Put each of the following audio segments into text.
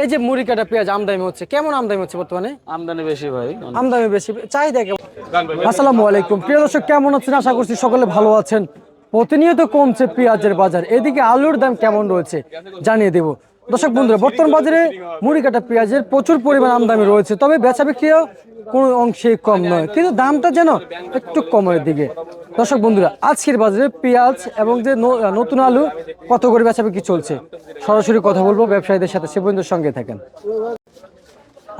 এই যে মুড়ি কাটা পেঁয়াজ আমদানি হচ্ছে। কেমন আমদানি হচ্ছে বর্তমানে? আমদানি বেশি ভাই আমদানি বেশি। চাহিদা কেমন? আসসালামু আলাইকুম। প্রিয় দর্শক কেমন আছেন? আশা করছি সকলে ভালো আছেন। প্রতিনিয়ত কমছে পেঁয়াজের বাজার। এদিকে আলুর দাম কেমন রয়েছে জানিয়ে দেব। দর্শক বন্ধুরা বর্তমান বাজারে মুড়ি কাটা পেঁয়াজের প্রচুর পরিমাণ আমদানি রয়েছে। তবে বেচা বিক্রিও কোনো অংশে কম নয়। কিন্তু দামটা যেন একটু কমের দিকে। দর্শক বন্ধুরা আজকের বাজারে পেঁয়াজ এবং যে নতুন আলু কত করে বেচা বিক্রি চলছে? সরাসরি কথা বলব ব্যবসায়ীদের সাথে সে পর্যন্ত সঙ্গে থাকেন।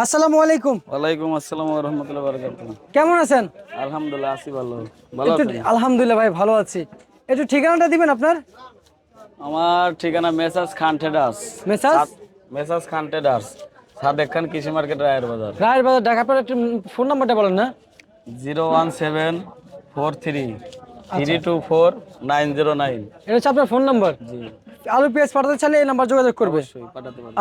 আসসালামু আলাইকুম। ওয়ালাইকুম আসসালাম রহমতুল্লাহ বারকাত কেমন আছেন? আলহামদুলিল্লাহ আছি ভালো। ভালো আছেন? আলহামদুলিল্লাহ ভাই ভালো আছি। একটু ঠিকানাটা দিবেন আপনার? আমার ঠিকানা Messrs Khan traders. Messrs? Messrs Khan traders. Sadek Khan কৃষি মার্কেট রায়ের বাজার। রায়ের বাজার ঢাকা পরে একটু ফোন নাম্বারটা বলেন না। Zero one seven four three three two four nine zero nine. এটা হচ্ছে আপনার ফোন নাম্বার? জি। আলু পেঁয়াজ পাঠাতে চাইলে এই নাম্বার যোগাযোগ করবে।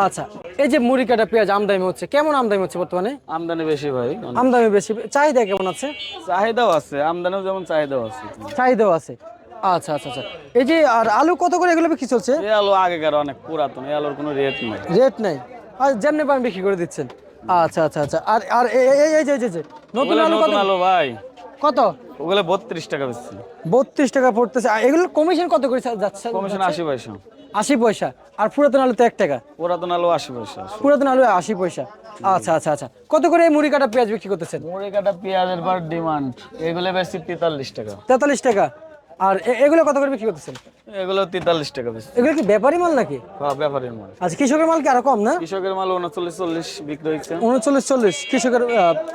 আচ্ছা এই যে মুড়ি কাটা পেঁয়াজ আমদানি হচ্ছে কেমন আমদানি হচ্ছে বর্তমানে? আমদানি বেশি ভাই আমদানি বেশি চাহিদা কেমন আছে? চাহিদাও আছে আমদানিও যেমন চাহিদাও আছে। চাহিদাও আছে। আচ্ছা আচ্ছা আচ্ছা। এই যে আর আলু কত করে এগুলো কি চলছে? এই আলু আগেকার অনেক পুরাতন এই আলুর কোনো রেট নেই। রেট নাই। যেমনি পান বিক্রি করে দিচ্ছেন। আচ্ছা আচ্ছা আচ্ছা। আর আর এই এই- যে যে- নতুন আলু কত? আলু ভাই। কত? ওগুলো বত্রিশ টাকা বেশি বত্রিশ টাকা পড়তেছে। আর এগুলোর কমিশন কত করে যাচ্ছে? কমিশন আশি পয়সা। আশি পয়সা। আর পুরাতন আলু তো এক টাকা। পুরাতন আলু আশি পয়সা পুরাতন আলু আশি পয়সা। আচ্ছা আচ্ছা আচ্ছা। কত করে এই মুড়ি কাটা পেঁয়াজ বিক্রি করতেছেন? মুড়ি কাটা পেঁয়াজের পর ডিমান্ড। এগুলো বেশি তেতাল্লিশ টাকা। তেতাল্লিশ টাকা। আর এগুলো কত করে বিক্রি করতেছেন? এগুলো তেতাল্লিশ টাকা বেশি এগুলো কি ব্যাপারী মাল নাকি? হ্যাঁ, ব্যাপারের মাল। আচ্ছা কৃষকের মাল কি আরও কম না? কৃষকের মাল উনচল্লিশ চল্লিশ বিক্রি হচ্ছে উনচল্লিশ চল্লিশ কৃষকের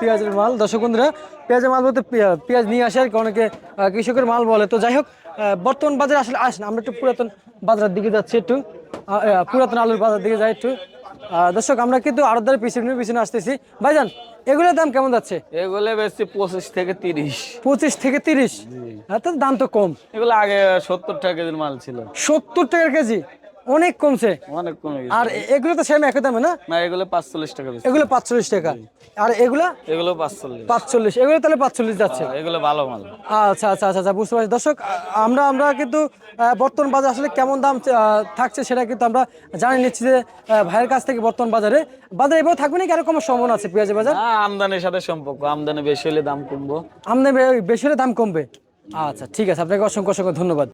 পেঁয়াজের মাল। দর্শক বন্ধুরা পেঁয়াজের মাল বলতে পেঁয়াজ নিয়ে আসে আর অনেকে কৃষকের মাল বলে। তো যাই হোক বর্তমান বাজারে আসলে আসেন। আমরা একটু পুরাতন বাজারের দিকে যাচ্ছি একটু। পুরাতন আলুর বাজার দিকে যাই একটু। দর্শক আমরা কিন্তু আরও দ্বারা পিছনে পিছনে আসতেছি। ভাইজান এগুলোর দাম কেমন যাচ্ছে? এগুলো বেশি পঁচিশ থেকে তিরিশ। পঁচিশ থেকে তিরিশ? হ্যাঁ তো দাম তো কম। এগুলো আগে সত্তর টাকা কেজির মাল ছিল। সত্তর টাকার কেজি? অনেক কমছে। অনেক কমে গেছে। আর এগুলো তো সেম একই দামে না? না এগুলো পাঁচচল্লিশ টাকা বেশি। এগুলো পাঁচচল্লিশ টাকা। আর এগুলা? এগুলো পাঁচচল্লিশ। পাঁচচল্লিশ। এগুলো তাহলে পাঁচচল্লিশ যাচ্ছে। এগুলো ভালো মাল। আচ্ছা আচ্ছা আচ্ছা আচ্ছা বুঝতে পারছি। দর্শক আমরা আমরা কিন্তু বর্তমান বাজার আসলে কেমন দাম থাকছে সেটা কিন্তু আমরা জানি নিচ্ছি যে ভাইয়ের কাছ থেকে বর্তমান বাজারে। বাজারে এবার থাকবে নাকি এরকম সম্ভাবনা আছে পেঁয়াজের বাজার? হ্যাঁ আমদানির সাথে সম্পর্ক। আমদানি বেশি হলে দাম কমবো। আমদানি বেশি হলে দাম কমবে। আচ্ছা ঠিক আছে। আপনাকে অসংখ্য অসংখ্য ধন্যবাদ।